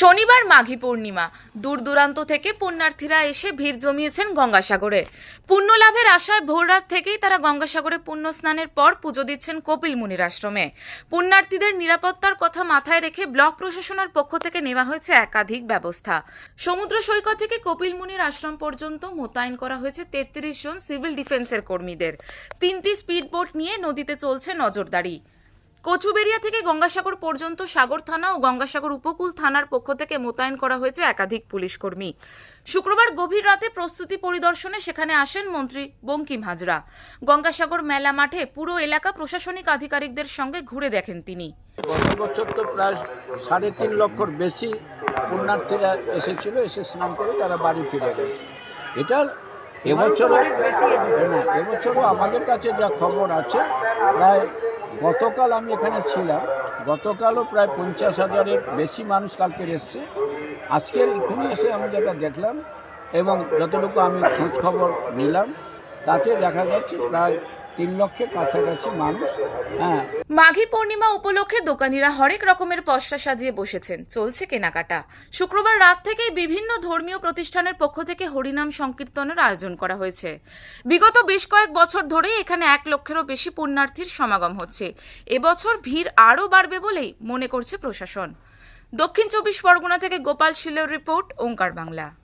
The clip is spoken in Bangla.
শনিবার মাঘী পূর্ণিমা। দূর দূরান্ত থেকে পুণ্যার্থীরা এসে ভিড় জমিয়েছেন গঙ্গাসাগরে। পুণ্য লাভের আশায় ভোররাত থেকেই তারা গঙ্গাসাগরে পুণ্য স্নানের পর পুজো দিচ্ছেন কপিল মুনির আশ্রমে। পুণ্যার্থীদের নিরাপত্তার কথা মাথায় রেখে ব্লক প্রশাসনের পক্ষ থেকে নেওয়া হয়েছে একাধিক ব্যবস্থা। সমুদ্র সৈকত থেকে কপিল মুনির আশ্রম পর্যন্ত মোতায়েন করা হয়েছে তেত্রিশ জন সিভিল ডিফেন্সের কর্মীদের। তিনটি স্পিড বোট নিয়ে নদীতে চলছে নজরদারি। কচুবেড়িয়া থেকে গঙ্গাসাগর পর্যন্ত সাগর থানা ও গঙ্গাসাগর উপকূল থানার পক্ষ থেকে মোতায়েন করা হয়েছে একাধিক পুলিশ কর্মী। শুক্রবার গভীর রাতে প্রস্তুতি পরিদর্শনে সেখানে আসেন মন্ত্রী বঙ্কিম হাজরা। গঙ্গাসাগর মেলা মাঠে পুরো এলাকা প্রশাসনিক আধিকারিকদের সঙ্গে ঘুরে দেখেন তিনি। সাড়ে তিন লক্ষর বেশি পুণ্যার্থীরা এসেছিল, এসে স্নান করে তারা বাড়ি ফিরে এটা এবছরও এবছরও আমাদের কাছে যা খবর আছে, প্রায় গতকাল আমি এখানে ছিলাম। গতকালও প্রায় পঞ্চাশ হাজারের বেশি মানুষ কালকে এসছে। আজকে এখানে এসে আমি যেটা দেখলাম এবং যতটুকু আমি খোঁজ খবর নিলাম, তাতে দেখা যাচ্ছে প্রায় হ্যাঁ। মাঘী পূর্ণিমা উপলক্ষে হরেক রকমের সাজিয়ে বসেছেন। চলছে কেনাকাটা। শুক্রবার রাত থেকেই বিভিন্ন ধর্মীয় প্রতিষ্ঠানের পক্ষ থেকে হরিনাম সংকীর্তনের আয়োজন করা হয়েছে। বিগত বেশ কয়েক বছর ধরেই এখানে এক লক্ষেরও বেশি পুণ্যার্থীর সমাগম হচ্ছে। এবছর ভিড় আরও বাড়বে বলেই মনে করছে প্রশাসন। দক্ষিণ চব্বিশ পরগনা থেকে গোপাল শিলের রিপোর্ট, ওঙ্কার বাংলা।